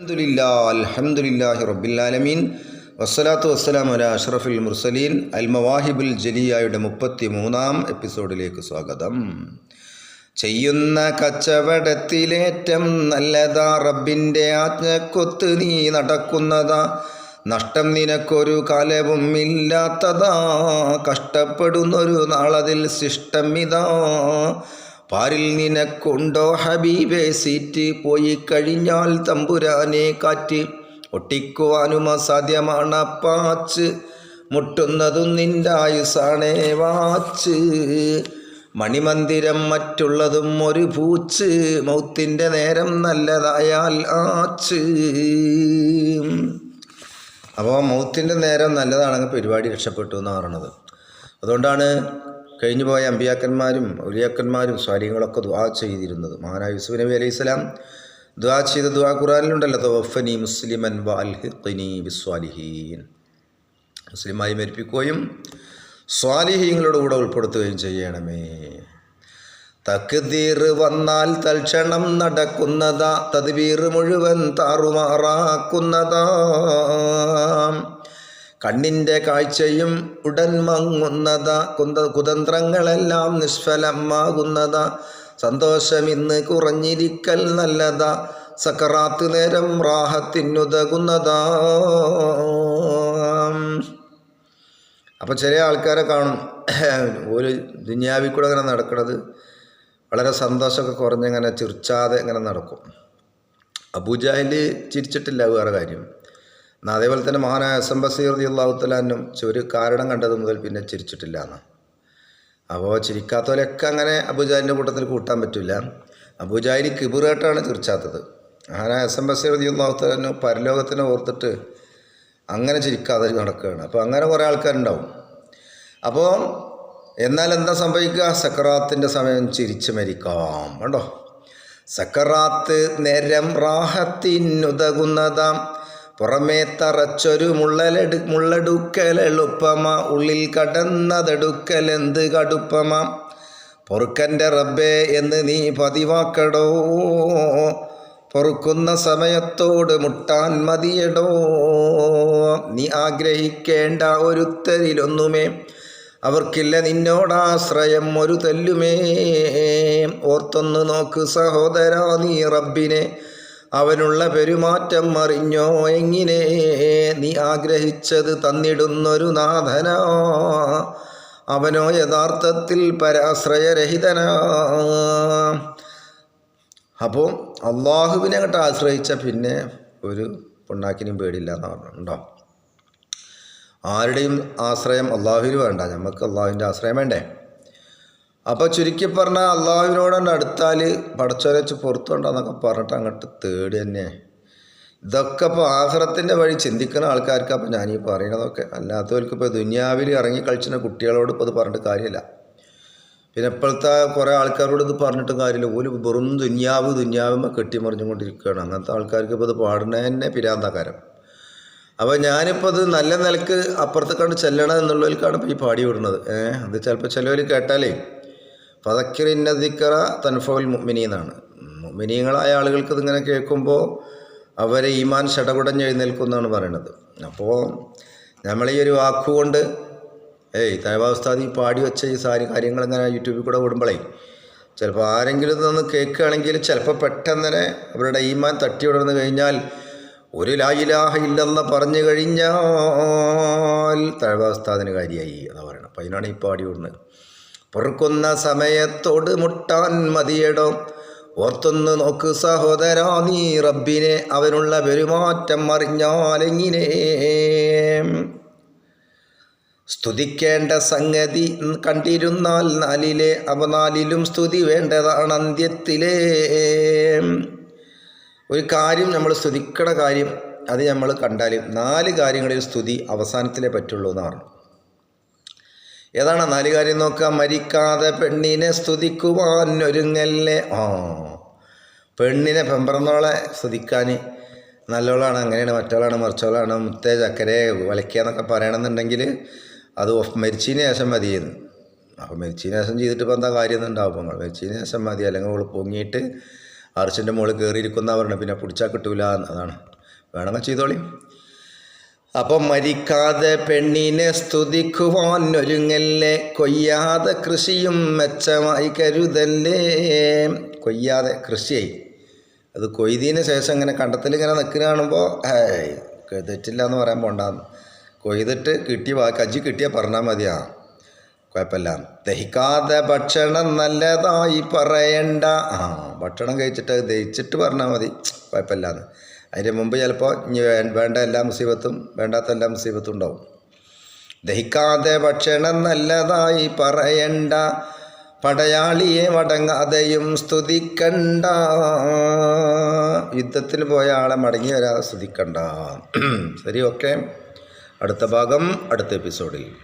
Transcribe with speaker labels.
Speaker 1: അൽഹംദുലില്ലാ അൽഹംദുലില്ലാഹി റബ്ബില്ലാലമീൻ വസ്സലാത്തു വസ്സലാം അല അഷ്റഫുൽ മുർസലീൻ. അൽ മവാഹിബുൽ ജലിയായുടെ മുപ്പത്തി മൂന്നാം എപ്പിസോഡിലേക്ക് സ്വാഗതം. ചെയ്യുന്ന കച്ചവടത്തിലേറ്റം നല്ലതാ റബ്ബിന്റെ ആജ്ഞക്കൊത്ത് നീ നടക്കുന്നതാ. നഷ്ടം നിനക്കൊരു കാലവും ഇല്ലാത്തതാ. കഷ്ടപ്പെടുന്നൊരു നാളതിൽ ശിഷ്ടമിതാ പാരിൽ നിനക്കുണ്ടോ ഹബീബേ? സീറ്റ് പോയി കഴിഞ്ഞാൽ തമ്പുരാനെ കാറ്റ് ഒട്ടിക്കുവാനും അസാധ്യമാണ്. പാച്ച് മുട്ടുന്നതും നിന്റെ ആയുസാണേ വാച്ച്. മണിമന്ദിരം മറ്റുള്ളതും ഒരു പൂച്ച് മൗത്തിന്റെ നേരം നല്ലതായാൽ ആച്ച്. അപ്പോൾ മൗത്തിന്റെ നേരം നല്ലതാണെങ്കിൽ പരിപാടി രക്ഷപ്പെട്ടു എന്ന് പറയണത് അതുകൊണ്ടാണ് കഴിഞ്ഞു പോയ അമ്പിയാക്കന്മാരും ഉലിയാക്കന്മാരും സ്വാരികളൊക്കെ ദുവാ ചെയ്തിരുന്നത്. മഹാനായ യൂസുഫ് നബി അലൈഹി സ്വലാം ദുആ ചെയ്ത ദുആ ഖുറാനിലുണ്ടല്ലോ വഫനി മുസ്ലിമൻ വൽഹിഖ്നി ബിസ്വാലിഹീൻ മുസ്ലിമായി മരിപ്പിക്കുകയും സ്വാലിഹീങ്ങളുടെ കൂടെ ഉൾപ്പെടുത്തുകയും ചെയ്യണമേ. തക്തീർ വന്നാൽ തൽക്ഷണം നടക്കുന്നതാ തദ്വീർ മുഴുവൻ താറുമാറാക്കുന്നതാ. കണ്ണിന്റെ കാഴ്ചയും ഉടൻ മങ്ങുന്നത. കുന്ത കുതന്ത്രങ്ങളെല്ലാം നിഷ്ഫലമാകുന്നതാ. സന്തോഷം ഇന്ന് കുറഞ്ഞിരിക്കൽ നല്ലതാ. സക്കറാത്ത് നേരം റാഹത്തിനുതകുന്നതാ. അപ്പോൾ ചില ആൾക്കാരെ കാണും. ഒരു ദുന്യാവിൽ കൂടെ അങ്ങനെ നടക്കുന്നത് വളരെ സന്തോഷമൊക്കെ കുറഞ്ഞങ്ങനെ ചിരിച്ചാതെ ഇങ്ങനെ നടക്കും. അബൂജാഹിൽ ചിരിച്ചിട്ടില്ല വേറെ കാര്യം. എന്നാൽ അതേപോലെ തന്നെ മഹാനായ ബസീർ അള്ളാഹുത്തലാനും ഒരു കാരണം കണ്ടത് മുതൽ പിന്നെ ചിരിച്ചിട്ടില്ല എന്ന് അപ്പോൾ ചിരിക്കാത്തവരൊക്കെ അങ്ങനെ അബുജാലിന്റെ കൂട്ടത്തിൽ കൂട്ടാൻ പറ്റില്ല അബുജാലി കിബിറായിട്ടാണ് ചിരിച്ചാത്തത്. മഹാനായ എം ബസീർ അള്ളാഹുത്തലാനും പരലോകത്തിനെ ഓർത്തിട്ട് അങ്ങനെ ചിരിക്കാതെ നടക്കുകയാണ്. അപ്പോൾ അങ്ങനെ കുറേ ആൾക്കാരുണ്ടാവും. അപ്പോൾ എന്നാൽ എന്താ സംഭവിക്കുക? സക്കറാത്തിന്റെ സമയം ചിരിച്ചു മരിക്കാം കണ്ടോ? സക്കറാത്ത് നേരം റാഹത്തിനുതകുന്നതാം. പുറമേ തറച്ചൊരു മുള്ളലെടു മുള്ളടുക്കലെളുപ്പമ ഉള്ളിൽ കടന്നതെടുക്കൽ എന്ത് കടുപ്പമ. പൊറുക്കന്റെ റബ്ബേ എന്ന് നീ പതിവാക്കടോ. പൊറുക്കുന്ന സമയത്തോട് മുട്ടാൻ മതിയടോ. നീ ആഗ്രഹിക്കേണ്ട ഒരുത്തരിലൊന്നുമേ. അവർക്കില്ല നിന്നോടാശ്രയം ഒരു തെല്ലുമേ. ഓർത്തൊന്ന് നോക്ക് സഹോദരാ നീ റബ്ബിനെ. അവനുള്ള പെരുമാറ്റം അറിഞ്ഞോ? എങ്ങനെ നീ ആഗ്രഹിച്ചത് തന്നിടുന്നൊരു നാഥനാ? അവനോ യഥാർത്ഥത്തിൽ പരാശ്രയരഹിതനാ. അപ്പോൾ അള്ളാഹുവിനെ അങ്ങോട്ട് ആശ്രയിച്ച പിന്നെ ഒരു പുണ്ണാക്കിനും പേടിയില്ല എന്ന് പറഞ്ഞിട്ടുണ്ടോ ആരുടെയും ആശ്രയം അള്ളാഹുവിന് വേണ്ട. നമുക്ക് അള്ളാഹുവിന്റെ ആശ്രയം വേണ്ടേ? അപ്പോൾ ചുരുക്കി പറഞ്ഞാൽ അള്ളാഹുവിനോട് അടുത്താൽ പടച്ചോരച്ച് പുറത്തുണ്ടോന്നൊക്കെ പറഞ്ഞിട്ട് അങ്ങോട്ട് തേടി തന്നെ. ഇതൊക്കെ ഇപ്പോൾ ആഹ്റത്തിന്റെ വഴി ചിന്തിക്കുന്ന ആൾക്കാർക്ക് അപ്പോൾ ഞാനീ പറയണതൊക്കെ. അല്ലാത്തവർക്ക് ഇപ്പോൾ ദുനിയാവിൽ ഇറങ്ങി കളിച്ചിന കുട്ടികളോട് ഇപ്പോൾ ഇത് പറഞ്ഞിട്ട് കാര്യമില്ല പിന്നെ ഇപ്പോഴത്തെ കുറേ ആൾക്കാരോട് ഇത് പറഞ്ഞിട്ടും കാര്യമില്ല ഒരു വെറും ദുന്യാവ് ദുന്യാവുമ്മ കെട്ടിമറിഞ്ഞുകൊണ്ടിരിക്കുകയാണ്. അങ്ങനത്തെ ആൾക്കാർക്ക് ഇപ്പോൾ ഇത് പാടുന്നതന്നെ പിരാന്തകാരം പിരാന്താകാരം. അപ്പോൾ ഞാനിപ്പോൾ അത് നല്ല നിലയ്ക്ക് അപ്പുറത്ത് കണ്ട് ചെല്ലണം എന്നുള്ളവർക്കാണ് ഇപ്പോൾ ഈ പാടി വിടുന്നത്. ഏഹ് അത് ചിലപ്പോൾ ചിലവർ കേട്ടാലേ ഫതക്കിർ ഇന്നദിക്കറ തൻഫോൽ മുമിനി എന്നാണ് മുമിനിയങ്ങളായ ആളുകൾക്ക് ഇതിങ്ങനെ കേൾക്കുമ്പോൾ അവരെ ഈമാൻ ഷടകുടഞ്ഞ് എഴുന്നേൽക്കുന്നതാണ് പറയണത്. അപ്പോൾ നമ്മൾ ഈ ഒരു വാക്കുകൊണ്ട് ഏയ് തൈവാവസ്ഥാതി പാടി വെച്ച ഈ സാരി കാര്യങ്ങളിങ്ങനെ യൂട്യൂബിൽ കൂടെ വിടുമ്പോഴേ ചിലപ്പോൾ ആരെങ്കിലും ഇതൊന്ന് കേൾക്കുകയാണെങ്കിൽ ചിലപ്പോൾ പെട്ടെന്ന് തന്നെ അവരുടെ ഈമാൻ തട്ടി വിടർന്നു കഴിഞ്ഞാൽ ഒരു ലായിലാഹ ഇല്ലെന്ന് പറഞ്ഞു കഴിഞ്ഞാൽ തഴവാസ്താദിന് കാര്യമായി എന്ന് പറയണം അപ്പം അതിനാണ് ഈ പാടി വിടുന്നത് പൊറുക്കുന്ന സമയത്തോട് മുട്ടാൻ മതിയടോ. ഓർത്തൊന്ന് നോക്ക് സഹോദരാ നീ റബ്ബിനെ അവനുള്ള പെരുമാറ്റം അറിഞ്ഞാലെങ്ങിനെ? സ്തുതിക്കേണ്ട സംഗതി കണ്ടിരുന്നാൽ നാലിലെ അവ നാലിലും സ്തുതി വേണ്ടതാണ് അന്ത്യത്തിലെ. ഒരു കാര്യം നമ്മൾ സ്തുതിക്കണ കാര്യം അത് നമ്മൾ കണ്ടാലും നാല് കാര്യങ്ങളിൽ സ്തുതി അവസാനത്തിലേ പറ്റുള്ളൂ എന്ന് പറഞ്ഞു ഏതാണ് നാല് കാര്യം നോക്കുക മരിക്കാതെ പെണ്ണിനെ സ്തുതിക്കുവാൻ ഒരുങ്ങല്ലേ? ആ. പെണ്ണിനെ പെമ്പറന്നോളെ സ്തുതിക്കാൻ നല്ലോളാണ് അങ്ങനെയാണ്. മറ്റോളാണ് മറിച്ചോളാണ്. മുത്തേ ചക്കരെ വലയ്ക്കുക എന്നൊക്കെ പറയണമെന്നുണ്ടെങ്കിൽ അത് മരിച്ചതിന് ശേഷം മതിയെന്ന്. അപ്പോൾ മരിച്ചതിന് ശേഷം ചെയ്തിട്ട് ഇപ്പോൾ എന്താ കാര്യം ഉണ്ടാവും നിങ്ങൾ മരിച്ചതിന് ശേഷം മതി. അല്ലെങ്കിൽ അവൾ പൊങ്ങിയിട്ട് അർച്ചിന്റെ മുകളിൽ കയറിയിരിക്കുന്ന പറഞ്ഞു. പിന്നെ പിടിച്ചാൽ കിട്ടൂല. അതാണ്. വേണമെങ്കിൽ ചെയ്തോളി. അപ്പം മരിക്കാതെ പെണ്ണിനെ സ്തുതിക്കുവാൻ ഒരുങ്ങല്ലേ? കൊയ്യാതെ കൃഷിയും മെച്ചമായി കരുതല്ലേ? കൊയ്യാതെ കൃഷിയായി അത് കൊയ്തതിന് ശേഷം ഇങ്ങനെ കണ്ടത്തിൽ ഇങ്ങനെ നിൽക്കുന്ന കാണുമ്പോൾ തെറ്റില്ല എന്ന് പറയാൻ പോണ്ടാന്ന്. കൊയ്തിട്ട് കിട്ടിയ കജ്ജി കിട്ടിയാൽ പറഞ്ഞാൽ മതിയാ. കുഴപ്പമില്ല. ദഹിക്കാതെ ഭക്ഷണം നല്ലതായി പറയണ്ട. ആ ഭക്ഷണം കഴിച്ചിട്ട് ദഹിച്ചിട്ട് പറഞ്ഞാൽ മതി. കുഴപ്പമില്ലാന്ന്. അതിന്റെ മുമ്പ് ചിലപ്പോൾ വേണ്ട എല്ലാ മുസീബത്തും വേണ്ടാത്ത എല്ലാ മുസീബത്തും ഉണ്ടാവും. ദഹിക്കാതെ ഭക്ഷണം നല്ലതായി പറയണ്ട പടയാളിയെ മടങ്ങാതെയും സ്തുതിക്കണ്ട. യുദ്ധത്തിന് പോയ ആളെ മടങ്ങി വരാതെ സ്തുതിക്കണ്ട. ശരി ഓക്കെ. അടുത്ത ഭാഗം അടുത്ത എപ്പിസോഡിൽ.